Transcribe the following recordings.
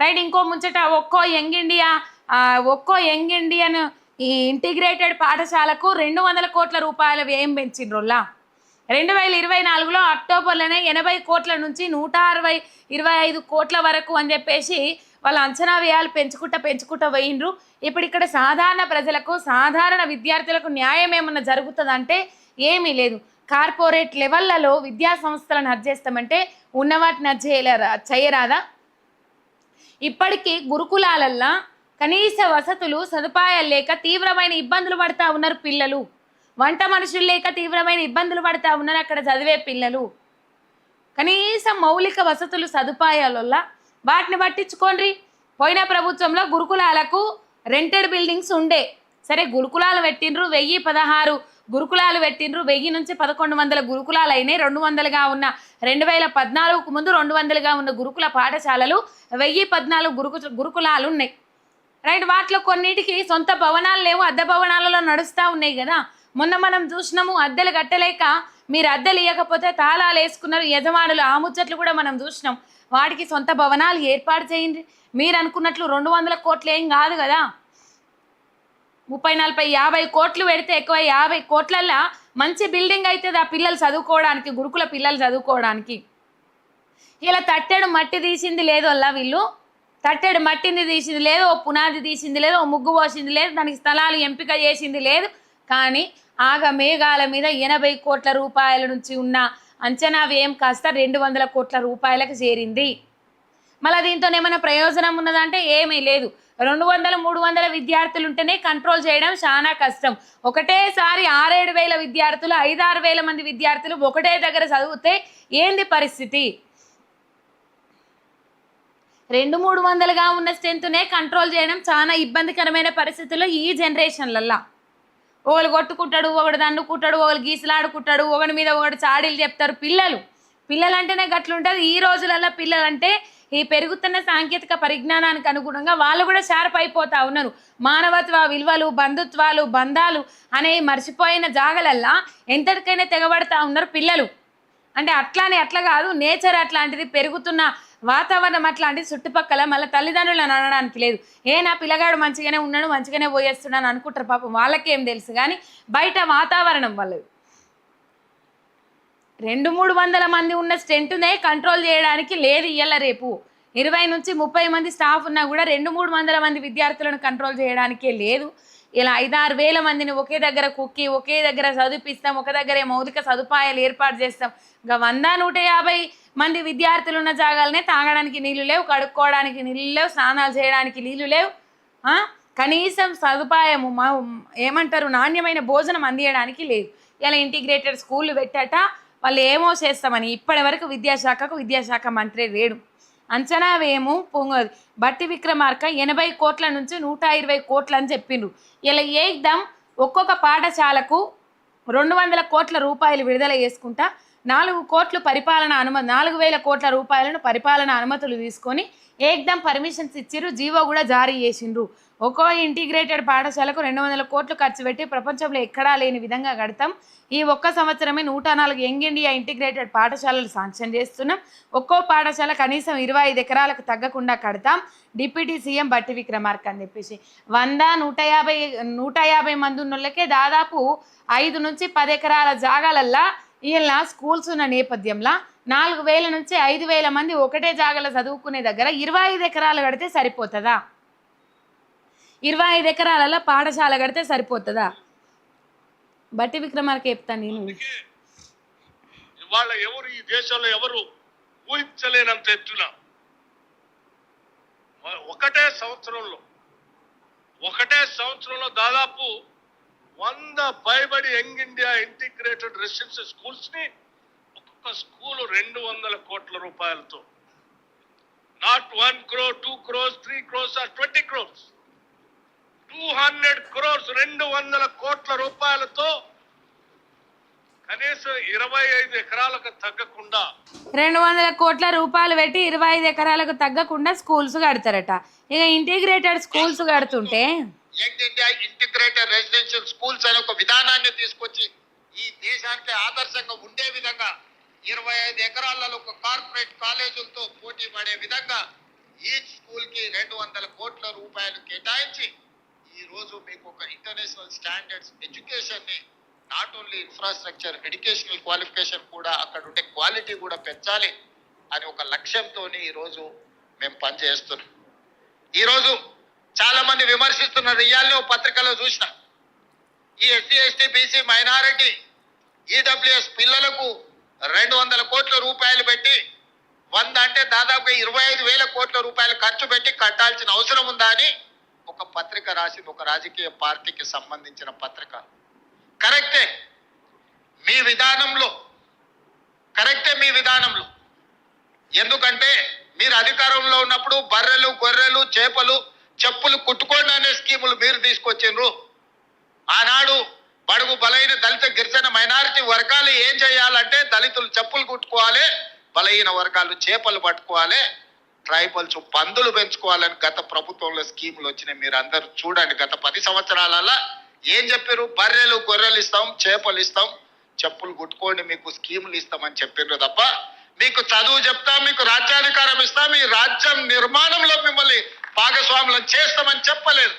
Right ఇంకో ముచ్చట ఒక్కో యంగ్ ఇండియా ఒక్కో యంగ్ ఇండియన్ ఈ ఇంటిగ్రేటెడ్ పాఠశాలకు రెండు వందల కోట్ల రూపాయల వ్యయం పెంచిండ్రుల్లా. రెండు వేల ఇరవై నాలుగులో అక్టోబర్లోనే ఎనభై కోట్ల నుంచి నూట అరవై ఇరవై ఐదు కోట్ల వరకు అని చెప్పేసి వాళ్ళ అంచనా వ్యయాలు పెంచుకుంటా పెంచుకుంటా పోయిండ్రు. ఇప్పుడు ఇక్కడ సాధారణ ప్రజలకు సాధారణ విద్యార్థులకు న్యాయం ఏమన్నా జరుగుతుందంటే ఏమీ లేదు. కార్పొరేట్ లెవెల్లలో విద్యా సంస్థలను అర్జేస్తామంటే ఉన్నవాటిని చేయలేరా చేయరాదా? ఇప్పటికీ గురుకులాలల్లో కనీస వసతులు సదుపాయాలు లేక తీవ్రమైన ఇబ్బందులు పడతా ఉన్నారు పిల్లలు. వంట మనుషులు లేక తీవ్రమైన ఇబ్బందులు పడతా ఉన్నారు అక్కడ చదివే పిల్లలు. కనీసం మౌలిక వసతులు సదుపాయాల వాటిని పట్టించుకోండి. పోయిన ప్రభుత్వంలో గురుకులాలకు రెంటెడ్ బిల్డింగ్స్ ఉండే. సరే గురుకులాలు పెట్టిండ్రు వెయ్యి పదహారు గురుకులాలు పెట్టిండ్రు. వెయ్యి నుంచి పదకొండు వందల గురుకులాలు అయినాయి రెండు వందలుగా ఉన్న రెండు వేల పద్నాలుగుకు ముందు రెండు వందలుగా ఉన్న గురుకుల పాఠశాలలు వెయ్యి పద్నాలుగు గురుకు గురుకులాలు ఉన్నాయి రైట్ వాటిలో కొన్నిటికి సొంత భవనాలు లేవు అద్దె భవనాలలో నడుస్తూ ఉన్నాయి కదా. మొన్న మనం చూసినాము అద్దెలు కట్టలేక మీరు అద్దెలు ఇవ్వకపోతే తాళాలు వేసుకున్నారు యజమానులు ఆ ముచ్చట్లు కూడా మనం చూసినాం. వాటికి సొంత భవనాలు ఏర్పాటు చేయండి. మీరు అనుకున్నట్లు రెండు వందల కోట్లు ఏం కాదు కదా. ముప్పై నలభై యాభై కోట్లు పెడితే ఎక్కువ యాభై కోట్లల్లో మంచి బిల్డింగ్ అవుతుంది ఆ పిల్లలు చదువుకోవడానికి గురుకుల పిల్లలు చదువుకోవడానికి. ఇలా తట్టెడు మట్టి తీసింది లేదు వీళ్ళు. తట్టెడు మట్టింది తీసింది లేదు ఓ పునాది తీసింది లేదు ఓ ముగ్గు పోసింది లేదు దానికి స్థలాలు ఎంపిక చేసింది లేదు. కానీ ఆగ మేఘాల మీద ఎనభై కోట్ల రూపాయల నుంచి ఉన్న అంచనా వ్యయం కాస్త రెండు వందల కోట్ల రూపాయలకు చేరింది. మళ్ళీ దీంతో ఏమైనా ప్రయోజనం ఉన్నదంటే ఏమీ లేదు. రెండు వందల మూడు వందల విద్యార్థులు ఉంటేనే కంట్రోల్ చేయడం చాలా కష్టం. ఒకటేసారి ఆరేడు వేల విద్యార్థులు ఐదారు వేల మంది విద్యార్థులు ఒకటే దగ్గర చదివితే ఏంది పరిస్థితి? రెండు మూడు వందలుగా ఉన్న స్ట్రెంత్నే కంట్రోల్ చేయడం చాలా ఇబ్బందికరమైన పరిస్థితుల్లో ఈ జనరేషన్లల్లా ఒకరు కొట్టుకుంటాడు ఒకడు దండుకుంటాడు ఒకరు గీసులాడుకుంటాడు ఒకడి మీద ఒకటి చాడీలు చెప్తారు పిల్లలు. పిల్లలు అంటేనే గట్లుంటుంది. ఈ రోజులలో పిల్లలంటే ఈ పెరుగుతున్న సాంకేతిక పరిజ్ఞానానికి అనుగుణంగా వాళ్ళు కూడా షార్ప్ అయిపోతా ఉన్నారు. మానవత్వ విలువలు బంధుత్వాలు బంధాలు అనేవి మర్చిపోయిన జాగలల్లా ఎంతటికైనా తెగబడతా ఉన్నారు పిల్లలు. అంటే అట్లానే అట్లా కాదు నేచర్ అట్లాంటిది పెరుగుతున్న వాతావరణం అట్లాంటిది చుట్టుపక్కల మళ్ళీ తల్లిదండ్రులను అనడానికి లేదు. ఏ నా పిల్లగాడు మంచిగానే ఉన్నాడు మంచిగానే పోయేస్తున్నాను అనుకుంటారు పాపం. వాళ్ళకేం తెలుసు కానీ బయట వాతావరణం వాళ్ళది. రెండు మూడు వందల మంది ఉన్న స్ట్రెంట్నే కంట్రోల్ చేయడానికి లేదు ఇయ్యాల రేపు. ఇరవై నుంచి ముప్పై మంది స్టాఫ్ ఉన్నా కూడా రెండు మూడు వందల మంది విద్యార్థులను కంట్రోల్ చేయడానికే లేదు. ఇలా ఐదారు వేల మందిని ఒకే దగ్గర కుక్కి ఒకే దగ్గర చదివిపిస్తాం ఒక దగ్గరే మౌలిక సదుపాయాలు ఏర్పాటు చేస్తాం. ఇంకా వంద నూట యాభై మంది విద్యార్థులు ఉన్న జాగాలనే తాగడానికి నీళ్ళు లేవు కడుక్కోవడానికి నీళ్ళు లేవు స్నానాలు చేయడానికి నీళ్ళు లేవు. కనీసం సదుపాయము మా ఏమంటారు నాణ్యమైన భోజనం అందియడానికి లేదు. ఇలా ఇంటిగ్రేటెడ్ స్కూళ్ళు పెట్టట వాళ్ళు ఏమో చేస్తామని ఇప్పటి వరకు విద్యాశాఖకు విద్యాశాఖ మంత్రి లేడు. అంచనా వేము పొంగదు. బట్టి విక్రమార్క ఎనభై కోట్ల నుంచి నూట ఇరవై కోట్లు అని చెప్పిండ్రు. ఇలా ఏకదం ఒక్కొక్క పాఠశాలకు రెండు వందల కోట్ల రూపాయలు విడుదల చేసుకుంటా నాలుగు కోట్లు పరిపాలన అనుమతి నాలుగు వేల కోట్ల రూపాయలను పరిపాలన అనుమతులు తీసుకొని ఏకదం పర్మిషన్స్ ఇచ్చిర్రు జీవో కూడా జారీ చేసిండ్రు. ఒక్కో ఇంటిగ్రేటెడ్ పాఠశాలకు రెండు వందల కోట్లు ఖర్చు పెట్టి ప్రపంచంలో ఎక్కడా లేని విధంగా కడతాం. ఈ ఒక్క సంవత్సరమే నూట నాలుగు యంగ్ ఇండియా ఇంటిగ్రేటెడ్ పాఠశాలలు శాంక్షన్ చేస్తున్నాం. ఒక్కో పాఠశాల కనీసం ఇరవై ఐదు ఎకరాలకు తగ్గకుండా కడతాం. డిప్యూటీ సీఎం బట్టి విక్రమార్క అని చెప్పేసి. వంద నూట యాభై నూట యాభై మంది ఉన్నోళ్ళకే దాదాపు ఐదు నుంచి పది ఎకరాల జాగాలల్లా వీళ్ళ స్కూల్స్ ఉన్న నేపథ్యంలో నాలుగు వేల నుంచి ఐదు వేల మంది ఒకటే జాగలో చదువుకునే దగ్గర ఇరవై ఐదు ఎకరాలు కడితే సరిపోతుందా? ఇరవై ఐదు ఎకరాలలో పాఠశాల కడితే సరిపోతుందా? బట్టి విక్రమార్క చెప్తాను నేను. ఇవాళ ఎవరు ఈ దేశంలో ఎవరు ఊహించలేనంత ఎత్తున ఒకటే సంవత్సరంలో ఒకటే సంవత్సరంలో దాదాపు వంద పైబడి యంగ్ ఇండియా ఇంటిగ్రేటెడ్ రెసిడెన్షియల్ స్కూల్స్ని ఒక్కొక్క స్కూల్ రెండు వందల కోట్ల రూపాయలతో. Not one crore two crores three crores or twenty crores two hundred crores రెండు వందల కోట్ల రూపాయలతో కనీసం ఇరవై ఐదు ఎకరాలకు తగ్గకుండా రెండు వందల కోట్ల రూపాయలు పెట్టి ఇరవై ఐదు ఎకరాలకు తగ్గకుండా స్కూల్స్ కడతారట. ఇక ఇంటిగ్రేటెడ్ స్కూల్స్ కడుతుంటే ఏంటి ఇండియా ఇంటిగ్రేటెడ్ రెసిడెన్షియల్ స్కూల్స్ అనే ఒక విధానాన్ని తీసుకొచ్చి ఈ దేశానికి ఆదర్శంగా ఉండే విధంగా ఇరవై ఐదు ఎకరాలలో ఒక కార్పొరేట్ కాలేజీలతో పోటీ పడే విధంగా ఈ వందల కోట్ల రూపాయలు కేటాయించి ఈరోజు మీకు ఒక international standards ఎడ్యుకేషన్ని not only infrastructure educational qualification కూడా అక్కడ ఉండే క్వాలిటీ కూడా పెంచాలి అని ఒక లక్ష్యంతో ఈరోజు మేము పనిచేస్తున్నాం. ఈరోజు చాలా మంది విమర్శిస్తున్నారు. ఇయాలని పత్రికలో చూసిన. ఈ SC ST BC minority EWS పిల్లలకు రెండు వందల కోట్ల రూపాయలు పెట్టి వంద అంటే దాదాపు ఇరవై ఐదు వేల కోట్ల రూపాయలు ఖర్చు పెట్టి కట్టాల్సిన అవసరం ఉందా అని ఒక పత్రిక రాసింది. ఒక రాజకీయ పార్టీకి సంబంధించిన పత్రిక. కరెక్టే. మీ విధానంలో కరెక్టే మీ విధానంలో. ఎందుకంటే మీరు అధికారంలో ఉన్నప్పుడు బర్రెలు గొర్రెలు చేపలు చెప్పులు కుట్టుకోండి అనే స్కీములు మీరు తీసుకొచ్చిండ్రు. ఆనాడు బడుగు బలైన దళిత గిరిజన మైనారిటీ వర్గాలు ఏం చేయాలంటే దళితులు చెప్పులు కుట్టుకోవాలి బలహీన వర్గాలు చేపలు పట్టుకోవాలి ట్రైబల్స్ పందులు పెంచుకోవాలని గత ప్రభుత్వంలో స్కీములు వచ్చినాయి. మీరు అందరూ చూడండి గత పది సంవత్సరాలలో ఏం చెప్పారు బర్రెలు గొర్రెలు ఇస్తాం చేపలు ఇస్తాం చెప్పులు కుట్టుకోండి మీకు స్కీములు ఇస్తామని చెప్పారు తప్ప మీకు చదువు చెప్తా మీకు రాజ్యాధికారం ఇస్తా మీ రాజ్యం నిర్మాణంలో మిమ్మల్ని భాగస్వాములను చేస్తామని చెప్పలేదు.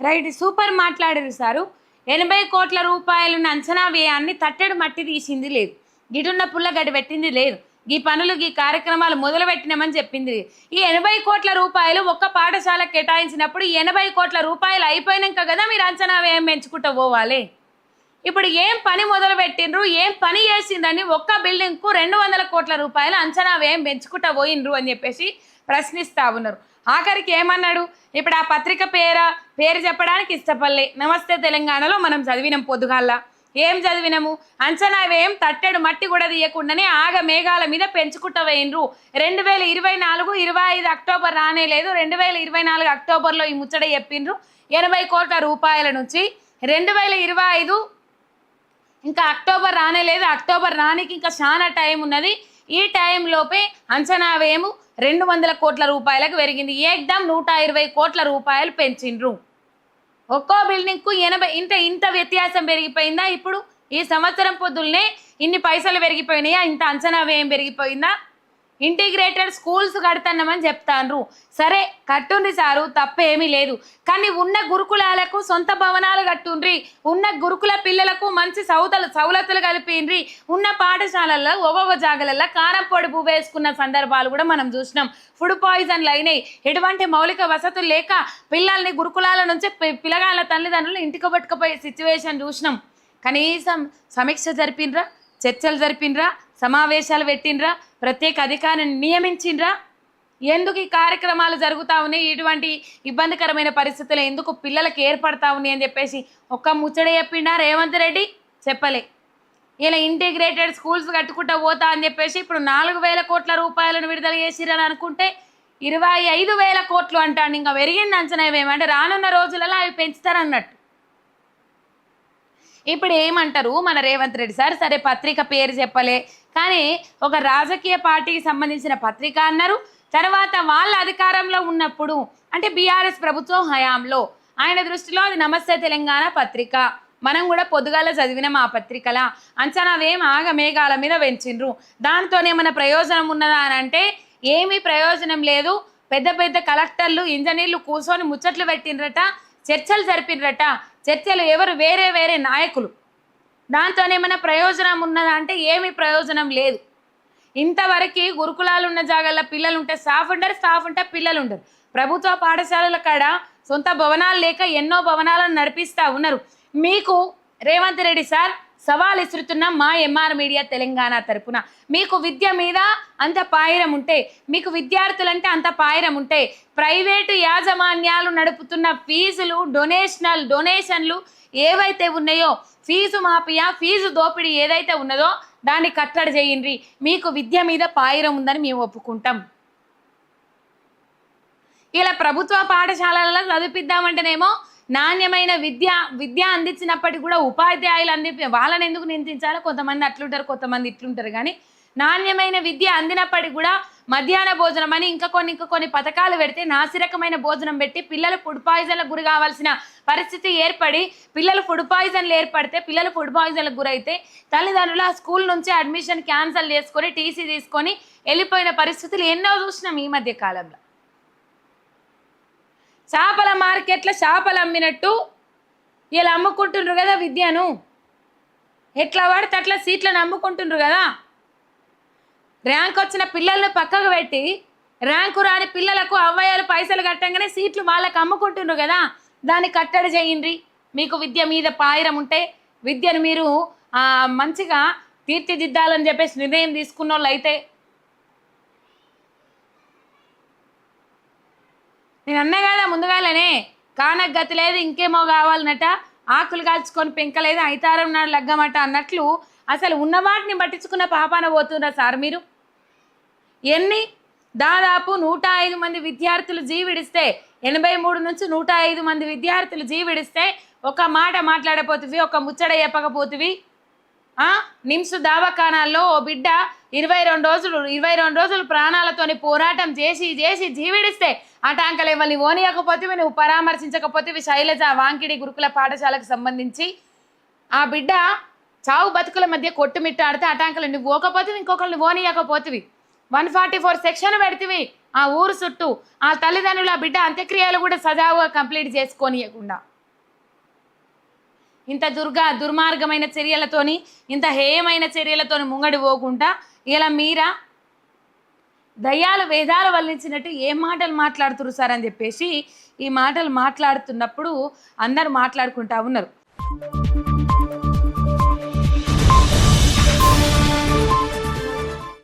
రైట్ సూపర్ మాట్లాడారు సారు. ఎనభై కోట్ల రూపాయలను అంచనా వ్యయాన్ని తట్టెడు మట్టి తీసింది లేదు. గిటున్న పుల్లగడ్డి పెట్టింది లేదు. ఈ పనులు ఈ కార్యక్రమాలు మొదలుపెట్టినామని చెప్పింది ఈ ఎనభై కోట్ల రూపాయలు ఒక్క పాఠశాల కేటాయించినప్పుడు ఎనభై కోట్ల రూపాయలు అయిపోయినాక కదా మీరు అంచనా వ్యయం పెంచుకుంటూ పోవాలి? ఇప్పుడు ఏం పని మొదలు పెట్టిండ్రు ఏం పని చేసిందని ఒక్క బిల్డింగ్కు రెండు వందల కోట్ల రూపాయలు అంచనా వ్యయం పెంచుకుంటా పోయిండ్రు అని చెప్పేసి ప్రశ్నిస్తా ఉన్నారు. ఆఖరికి ఏమన్నాడు? ఇప్పుడు ఆ పత్రిక పేర? పేరు చెప్పడానికి ఇష్టపడలే. నమస్తే తెలంగాణలో మనం చదివినాం పొద్దుగాల ఏం చదివినాము? అంచనా వ్యయం తట్టెడు మట్టి కూడా తీయకుండానే ఆగ మేఘాల మీద పెంచుకుంటా పోయిండ్రు. రెండు వేల ఇరవై నాలుగు ఇరవై ఐదు అక్టోబర్ రానే లేదు. రెండు వేల ఇరవై నాలుగు అక్టోబర్లో ఈ ముచ్చట చెప్పిండ్రు. ఎనభై కోట్ల రూపాయల నుంచి రెండు వేల ఇరవై ఐదు ఇంకా అక్టోబర్ రానే లేదు. అక్టోబర్ రానికి ఇంకా చాలా టైం ఉన్నది. ఈ టైంలోపే అంచనా వ్యయము రెండు వందల కోట్ల రూపాయలకు పెరిగింది. ఏకదం నూట ఇరవై కోట్ల రూపాయలు పెంచిండ్రు. ఒక్కో బిల్డింగ్కు ఎనభై ఇంత ఇంత వ్యత్యాసం పెరిగిపోయిందా? ఇప్పుడు ఈ సంవత్సరం పొద్దున్నే ఇన్ని పైసలు పెరిగిపోయినాయా? ఇంత అంచనా వ్యయం పెరిగిపోయిందా? ఇంటిగ్రేటెడ్ స్కూల్స్ కడుతున్నామని చెప్తాండ్రు. సరే కట్టుండ్రి సారు తప్పేమీ లేదు. కానీ ఉన్న గురుకులాలకు సొంత భవనాలు కట్టుండ్రి. ఉన్న గురుకుల పిల్లలకు మంచి సౌతలు సౌలతులు కలిపిండ్రి. ఉన్న పాఠశాలల్లో ఒవ్వొవ జాగలల్లో కారం పువ్వు వేసుకున్న సందర్భాలు కూడా మనం చూసినాం. ఫుడ్ పాయిజన్లు అయినాయి. ఎటువంటి మౌలిక వసతులు లేక పిల్లల్ని గురుకులాల నుంచి పిల్లగాళ్ళ తల్లిదండ్రులు ఇంటికి పట్టుకుపోయే సిచ్యువేషన్ చూసినాం. కనీసం సమీక్ష జరిపినరా చర్చలు జరిపినరా సమావేశాలు పెట్టినరా ప్రత్యేక అధికారిని నియమించిండ్రా? ఎందుకు ఈ కార్యక్రమాలు జరుగుతూ ఉన్నాయి? ఇటువంటి ఇబ్బందికరమైన పరిస్థితులు ఎందుకు పిల్లలకు ఏర్పడతా ఉన్నాయి అని చెప్పేసి ఒక్క ముచ్చట చెప్పిండా రేవంత్ రెడ్డి? చెప్పలే. ఇలా ఇంటిగ్రేటెడ్ స్కూల్స్ కట్టుకుంటా పోతా అని చెప్పేసి ఇప్పుడు నాలుగు వేల కోట్ల రూపాయలను విడుదల చేసిరని అనుకుంటే ఇరవై ఐదు వేల కోట్లు అంటాను ఇంకా పెరిగింది అంచనా ఏమంటే రానున్న రోజులలో అవి పెంచుతారన్నట్టు. ఇప్పుడు ఏమంటారు? మన రేవంత్ రెడ్డి సార్ సరే పత్రిక పేరు చెప్పలే. కానీ ఒక రాజకీయ పార్టీకి సంబంధించిన పత్రిక అన్నారు. తర్వాత వాళ్ళ అధికారంలో ఉన్నప్పుడు అంటే బీఆర్ఎస్ ప్రభుత్వం హయాంలో ఆయన దృష్టిలో అది నమస్తే తెలంగాణ పత్రిక. మనం కూడా పొద్దుగాల చదివిన ఆ పత్రికల. అంచనా వేం ఆగ మేఘాల మీద పెంచిండ్రు దాంతోనే మన ప్రయోజనం ఉన్నదా అని అంటే ఏమీ ప్రయోజనం లేదు. పెద్ద పెద్ద కలెక్టర్లు ఇంజనీర్లు కూర్చొని ముచ్చట్లు పెట్టిండ్రట చర్చలు జరిపినరట చర్చలు ఎవరు వేరే వేరే నాయకులు. దాంతో ఏమైనా ప్రయోజనం ఉన్నదా అంటే ఏమీ ప్రయోజనం లేదు. ఇంతవరకు గురుకులాలు ఉన్న జాగాల్లో పిల్లలు ఉంటే స్టాఫ్ ఉండరు స్టాఫ్ ఉంటే పిల్లలు ఉండరు ప్రభుత్వ పాఠశాలల కాడ సొంత భవనాలు లేక ఎన్నో భవనాలను నడిపిస్తూ ఉన్నారు. మీకు రేవంత్ రెడ్డి సార్ సవాల్ ఇస్తున్న మా ఎంఆర్ మీడియా తెలంగాణ తరపున. మీకు విద్య మీద అంత పాయిరం ఉంటే మీకు విద్యార్థులంటే అంత పాయిరం ఉంటే ప్రైవేటు యాజమాన్యాలు నడుపుతున్న ఫీజులు డొనేషనల్ డొనేషన్లు ఏవైతే ఉన్నాయో ఫీజు మాఫియా ఫీజు దోపిడీ ఏదైతే ఉన్నదో దాన్ని కట్టడి చేయండి. మీకు విద్య మీద పాయిరం ఉందని మేము ఒప్పుకుంటాం. ఇలా ప్రభుత్వ పాఠశాలలలో చదివిద్దామంటేనేమో నాణ్యమైన విద్య విద్య అందించినప్పటికీ కూడా ఉపాధ్యాయులు అంది వాళ్ళని ఎందుకు నిందించాలో కొంతమంది అట్లుంటారు కొంతమంది ఇట్లుంటారు. కానీ నాణ్యమైన విద్య అందినప్పటికీ కూడా మధ్యాహ్న భోజనం అని ఇంకా కొన్ని ఇంకా కొన్ని పథకాలు పెడితే నాసిరకమైన భోజనం పెట్టి పిల్లలు ఫుడ్ పాయిజన్లకు గురి కావాల్సిన పరిస్థితి ఏర్పడి పిల్లలు ఫుడ్ పాయిజన్లు ఏర్పడితే పిల్లలు ఫుడ్ పాయిజన్లకు గురైతే తల్లిదండ్రులు ఆ స్కూల్ నుంచి అడ్మిషన్ క్యాన్సిల్ చేసుకొని టీసీ తీసుకొని వెళ్ళిపోయిన పరిస్థితులు ఎన్నో చూసినాం ఈ మధ్య కాలంలో. చేపల మార్కెట్లో చేపలు అమ్మినట్టు వీళ్ళు అమ్ముకుంటుండ్రు కదా విద్యను. ఎట్లా పడితే అట్లా సీట్లను అమ్ముకుంటుండ్రు కదా. ర్యాంక్ వచ్చిన పిల్లల్ని పక్కకు పెట్టి ర్యాంకు రాని పిల్లలకు అవ్వయాలు పైసలు కట్టంగానే సీట్లు వాళ్ళకి అమ్ముకుంటుండ్రు కదా. దాన్ని కట్టడి చేయండి. మీకు విద్య మీద పాయిరం ఉంటే విద్యను మీరు మంచిగా తీర్చిదిద్దాలని చెప్పేసి నిర్ణయం తీసుకున్న వాళ్ళు అయితే నేను అన్నా కదా ముందుగాలనే కానకు గతి లేదు ఇంకేమో కావాలన్నట. ఆకులు కాల్చుకొని పెంకలేదు ఐతారం నాడు లగ్గమట అన్నట్లు అసలు ఉన్న వాటిని పట్టించుకున్న పాపాన పోతున్నా సార్ మీరు. ఎన్ని? దాదాపు నూట ఐదు మంది విద్యార్థులు జీవిడిస్తే ఎనభై మూడు నుంచి నూట ఐదు మంది విద్యార్థులు జీవిడిస్తే ఒక మాట మాట్లాడపోతువి ఒక ముచ్చట చెప్పకపోతువి. నిమ్స్ దావాఖానాల్లో ఓ బిడ్డ ఇరవై రెండు రోజులు ఇరవై రెండు రోజులు ప్రాణాలతోని పోరాటం చేసి చేసి జీవిడిస్తే అటాంకలు ఇవ్వని ఓనియకపోతే నువ్వు పరామర్శించకపోతే శైలజ వాంకిడి గురుకుల పాఠశాలకు సంబంధించి. ఆ బిడ్డ చావు బతుకుల మధ్య కొట్టుమిట్టాడితే అటాంకలు నువ్వు ఓకపోతే ఇంకొకరిని ఓనియకపోతివి. వన్ ఫార్టీ ఫోర్ సెక్షన్ పెడితివి ఆ ఊరు చుట్టూ. ఆ తల్లిదండ్రుల బిడ్డ అంత్యక్రియలు కూడా సజావుగా కంప్లీట్ చేసుకోనియకుండా. ఇంత దుర్గా దుర్మార్గమైన చర్యలతోని ఇంత హేయమైన చర్యలతోని ముంగడి పోకుండా ఇలా మీరా దయ్యాలు వేదాలు వల్లించినట్టు ఏ మాటలు మాట్లాడుతురు సార్ అని చెప్పేసి ఈ మాటలు మాట్లాడుతున్నప్పుడు అందరు మాట్లాడుకుంటా ఉన్నారు.